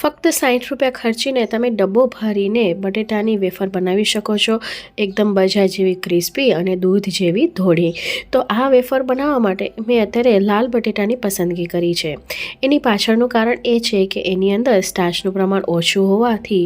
ફક્ત સાઠ રૂપિયા ખર્ચીને તમે ડબ્બો ભરીને બટેટાની વેફર બનાવી શકો છો, એકદમ બજા જેવી ક્રિસ્પી અને દૂધ જેવી ધોળી. તો આ વેફર બનાવવા માટે મેં અત્યારે લાલ બટેટાની પસંદગી કરી છે. એની પાછળનું કારણ એ છે કે એની અંદર સ્ટાર્ચનું પ્રમાણ ઓછું હોવાથી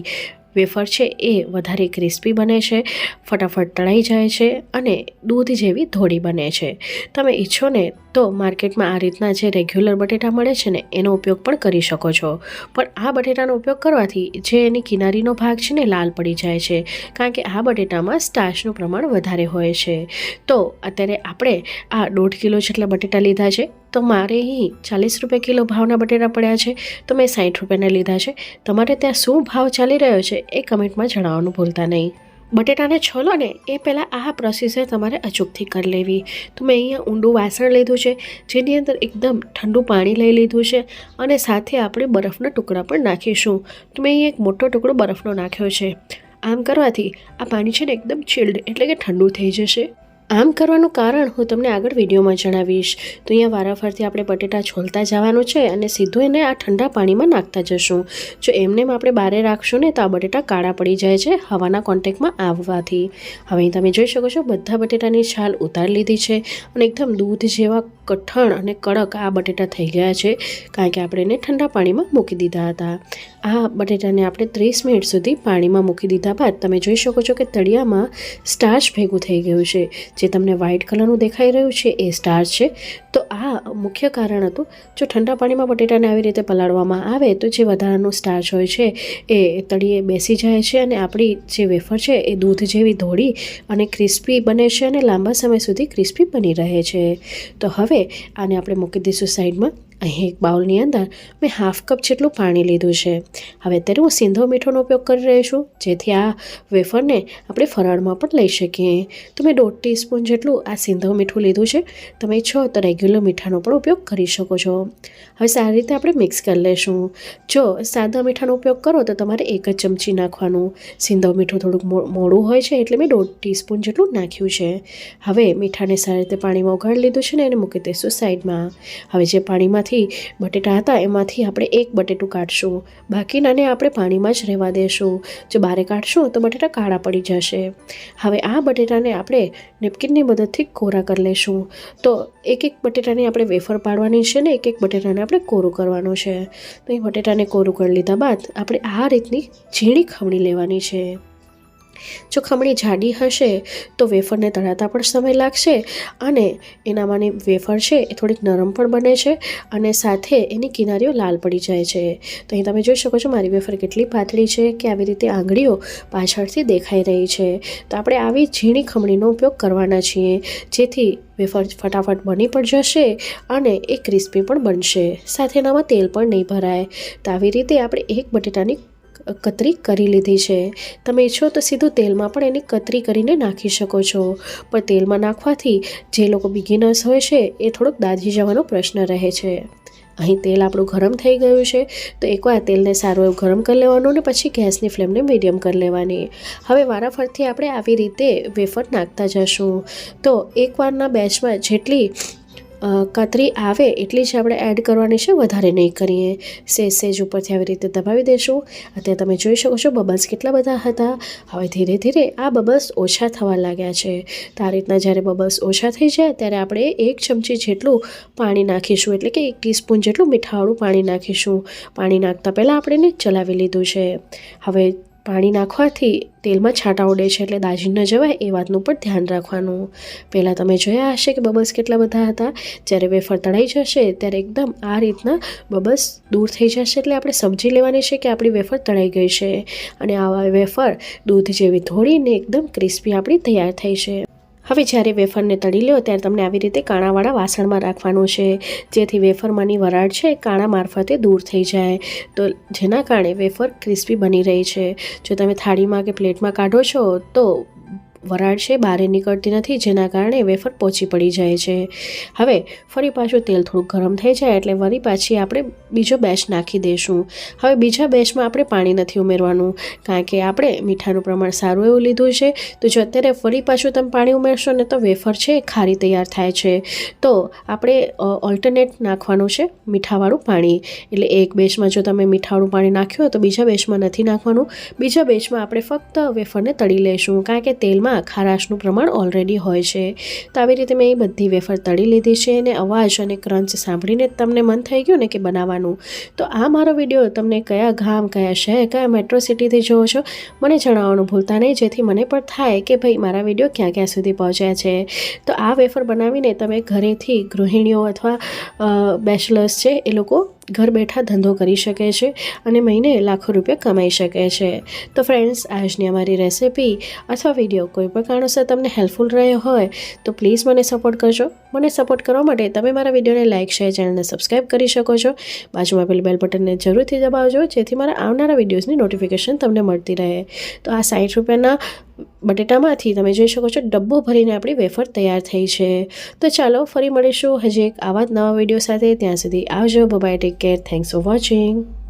વેફર છે એ વધારે ક્રિસ્પી બને છે, ફટાફટ તળાઈ જાય છે અને દૂધ જેવી ધોળી બને છે. તમે ઈચ્છો ને તો માર્કેટમાં આ રીતના જે રેગ્યુલર બટેટા મળે છે ને, એનો ઉપયોગ પણ કરી શકો છો. પણ આ બટેટાનો ઉપયોગ કરવાથી જે એની કિનારીનો ભાગ છે ને, લાલ પડી જાય છે. કારણ કે આ બટેટામાં સ્ટાર્ચનું પ્રમાણ વધારે હોય છે. તો અત્યારે આપણે આ દોઢ કિલો જેટલા બટેટા લીધા છે. તો મારે અહીં ચાલીસ રૂપિયા કિલો ભાવના બટેટા પડ્યા છે. તો મેં સાઠ રૂપિયાના લીધા છે. તમારે ત્યાં શું ભાવ ચાલી રહ્યો છે એ કમેન્ટમાં જણાવવાનું ભૂલતા નહીં. બટેટાને છોલો ને, એ પહેલાં આ પ્રોસીજર તમારે અચૂકથી કરી લેવી. તો મેં અહીંયા ઊંડું વાસણ લીધું છે, જેની અંદર એકદમ ઠંડુ પાણી લઈ લીધું છે, અને સાથે આપણે બરફના ટુકડા પણ નાખીશું. તો મેં અહીંયા એક મોટો ટુકડો બરફનો નાખ્યો છે. આમ કરવાથી આ પાણી છે ને એકદમ ચિલ્ડ એટલે કે ઠંડુ થઈ જશે. આમ કરવાનું કારણ હું તમને આગળ વિડીયોમાં જણાવીશ. તો અહીંયા વારાફરતી આપણે બટેટા છોલતા જવાનું છે અને સીધું એને આ ઠંડા પાણીમાં નાખતા જશું. જો એમને આપણે બારે રાખશું ને તો આ બટેટા કાળા પડી જાય છે, હવાના કોન્ટેક્ટમાં આવવાથી. હવે તમે જોઈ શકો છો, બધા બટેટાની છાલ ઉતારી લીધી છે અને એકદમ દૂધ જેવા કઠણ અને કડક આ બટેટા થઈ ગયા છે, કારણ કે આપણે એને ઠંડા પાણીમાં મૂકી દીધા હતા. આ બટેટાને આપણે ત્રીસ મિનિટ સુધી પાણીમાં મૂકી દીધા બાદ તમે જોઈ શકો છો કે તળિયામાં સ્ટાર્ચ ભેગું થઈ ગયું છે જે તમને વ્હાઇટ કલરનું દેખાઈ રહ્યું છે એ સ્ટાર છે. તો આ મુખ્ય કારણ હતું, જો ઠંડા પાણીમાં બટેટાને આવી રીતે પલાળવામાં આવે તો જે વધારાનું સ્ટાર્ચ હોય છે એ તળીએ બેસી જાય છે અને આપણી જે વેફર છે એ દૂધ જેવી ધોળી અને ક્રિસ્પી બને છે અને લાંબા સમય સુધી ક્રિસ્પી બની રહે છે. તો હવે આને આપણે મૂકી દઈશું સાઈડમાં અહીં એક બાઉલની અંદર મેં હાફ કપ જેટલું પાણી લીધું છે. હવે અત્યારે હું સિંધો મીઠોનો ઉપયોગ કરી રહી છું, જેથી આ વેફરને આપણે ફરાળમાં પણ લઈ શકીએ. તો મેં દોઢ ટીસ્પૂન જેટલું આ સિંધો મીઠું લીધું છે. તમે છો તો રેગ્યુલર મીઠાનો પણ ઉપયોગ કરી શકો છો. હવે સારી રીતે આપણે મિક્સ કરી લઈશું જો સાદા મીઠાનો ઉપયોગ કરો તો તમારે એક જ ચમચી નાખવાનું. સિંધો મીઠું થોડુંક મોડું હોય છે એટલે મેં દોઢ ટીસ્પૂન જેટલું નાખ્યું છે. હવે મીઠાને સારી રીતે પાણીમાં ઉગાડી લીધું છે ને એને મૂકી દઈશું સાઈડમાં. હવે જે પાણીમાંથી એમાંથી બટેટા હતા, એમાંથી આપણે એક બટેટું કાઢશું. બાકીનાને આપણે પાણીમાં જ રહેવા દેશું. જો બારે કાઢશું, તો બટેટા કાળા પડી જશે. હવે આ બટેટાને આપણે નેપકિનની મદદથી કોરા કરી લઈશું તો એક એક બટેટાની આપણે વેફર પાડવાની છે ને, એક એક બટેટાને આપણે કોરું કરવાનું છે. તો એ બટેટાને કોરું કરી લીધા બાદ આપણે આ રીતની ઝીણી ખમણી લેવાની છે. જો ખમણી જાડી હશે, તો વેફરને તળાતા પણ સમય લાગશે અને એનામાંની વેફર છે એ થોડીક નરમ પણ બને છે અને સાથે એની કિનારીઓ લાલ પડી જાય છે. તો અહીં તમે જોઈ શકો છો મારી વેફર કેટલી પાતળી છે કે આવી રીતે આંગળીઓ પાછળથી દેખાઈ રહી છે. તો આપણે આવી ઝીણી ખમણીનો ઉપયોગ કરવાના છીએ, જેથી વેફર ફટાફટ બની પણ જશે અને એ ક્રિસ્પી પણ બનશે. સાથે એનામાં તેલ પણ નહીં ભરાય. તો આવી રીતે આપણે એક બટેટાની કતરી કરી લીધી છે. તમે ઈચ્છો તો સીધું તેલમાં પણ એની કતરી કરીને નાખી શકો છો. પણ તેલમાં નાખવાથી જે લોકો બિગિનર્સ હોય છે, એ થોડોક દાઝી જવાનો પ્રશ્ન રહે છે. અહીં તેલ આપણું ગરમ થઈ ગયું છે, તો એકવાર તેલને સારું એવું ગરમ કરી લેવાનું ને પછી ગેસની ફ્લેમને મીડિયમ કરી લેવાની. હવે વારાફરથી આપણે આવી રીતે વેફર નાખતા જશું. તો એકવારના બેચમાં જેટલી કતરી આવે એટલી જ આપણે એડ કરવાની છે. વધારે નહીં કરીએ. સેજ સેજ ઉપરથી આવી રીતે દબાવી દઈશું અત્યારે તમે જોઈ શકો છો બબલ્સ કેટલા બધા હતા. હવે ધીરે ધીરે આ બબલ્સ ઓછા થવા લાગ્યા છે. તો આ રીતના જ્યારે બબલ્સ ઓછા થઈ જાય, ત્યારે આપણે એક ચમચી જેટલું પાણી નાખીશું. એટલે કે એક ટીસ્પૂન જેટલું મીઠાવાળું પાણી નાખીશું. પાણી નાખતા પહેલાં આપણે એને ચલાવી લીધું છે. હવે પાણી નાખવાથી તેલમાં છાંટા ઉડે છે એટલે દાજી ન જવાય એ વાતનું પણ ધ્યાન રાખવાનું. પહેલાં તમે જોયા હશે કે બબલ્સ કેટલા બધા હતા. જ્યારે વેફર તળાઈ જશે, ત્યારે એકદમ આ રીતના બબલ્સ દૂર થઈ જશે એટલે આપણે સમજી લેવાની છે કે આપણી વેફર તળાઈ ગઈ છે. અને આવા વેફર દૂધ જેવી ધોળીને એકદમ ક્રિસ્પી આપણી તૈયાર થઈ છે. હવે જ્યારે વેફરને તળી લો ત્યારે તમને આવી રીતે કાણાવાળા વાસણમાં રાખવાનું છે. જેથી વેફરમાંની વરાળ છે કાણા મારફતે દૂર થઈ જાય. તો જેના કારણે વેફર ક્રિસ્પી બની રહી છે. જો તમે થાળીમાં કે પ્લેટમાં કાઢો છો, તો વરાળ છે બહાર નીકળતી નથી, જેના કારણે વેફર પોચી પડી જાય છે. હવે ફરી પાછું તેલ થોડું ગરમ થઈ જાય એટલે વળી પાછી આપણે બીજો બેચ નાખી દઈશું હવે બીજા બેચમાં આપણે પાણી નથી ઉમેરવાનું, કારણ કે આપણે મીઠાનું પ્રમાણ સારું એવું લીધું છે. તો જો અત્યારે ફરી પાછું તમે પાણી ઉમેરશો ને તો વેફર છે ખારી તૈયાર થાય છે. તો આપણે ઓલ્ટરનેટ નાખવાનું છે મીઠાવાળું પાણી. એટલે એક બેચમાં જો તમે મીઠાવાળું પાણી નાખ્યું તો બીજા બેચમાં નથી નાખવાનું. બીજા બેચમાં આપણે ફક્ત વેફરને તળી લઈશું કારણ કે તેલમાં ખારાશનું પ્રમાણ ઓલરેડી હોય છે. તો આવી રીતે મેં એ બધી વેફર તળી લીધી છે અને અવાજ અને ક્રંચ સાંભળીને તમને મન થઈ ગયું ને કે બનાવવાનું. તો આ મારો વીડિયો તમને કયા ગામ, કયા શહેર, કયા મેટ્રો સિટીથી જોવો છો, મને જણાવવાનું ભૂલતા નહીં, જેથી મને પણ થાય કે ભાઈ મારા વીડિયો ક્યાં ક્યાં સુધી પહોંચ્યા છે. તો આ વેફર બનાવીને તમે ઘરેથી ગૃહિણીઓ અથવા બેચલર્સ છે એ લોકો ઘર બેઠા ધંધો કરી શકે છે અને મહિને લાખો રૂપિયા કમાઈ શકે છે. તો ફ્રેન્ડ્સ આજની અમારી રેસિપી અથવા વીડિયો કોઈ પણ કારણોસર તમને હેલ્પફુલ રહ્યો હોય, તો પ્લીઝ મને સપોર્ટ કરજો. મને સપોર્ટ કરવા માટે તમે મારા વિડીયોને લાઇક શેર ચેનલને સબસ્ક્રાઈબ કરી શકો છો. બાજુમાં પેલી બેલ બટનને જરૂરથી દબાવજો, જેથી મારા આવનારા વિડીયોઝની નોટિફિકેશન તમને મળતી રહે. તો આ સાઠ રૂપિયાના બટેટામાંથી તમે જોઈ શકો છો, ડબ્બો ભરીને આપણી વેફર તૈયાર થઈ છે. તો ચાલો ફરી મળીશું. હજી એક આવા જ નવા વીડિયો સાથે. ત્યાં સુધી આવજો. Bye bye take care thanks for watching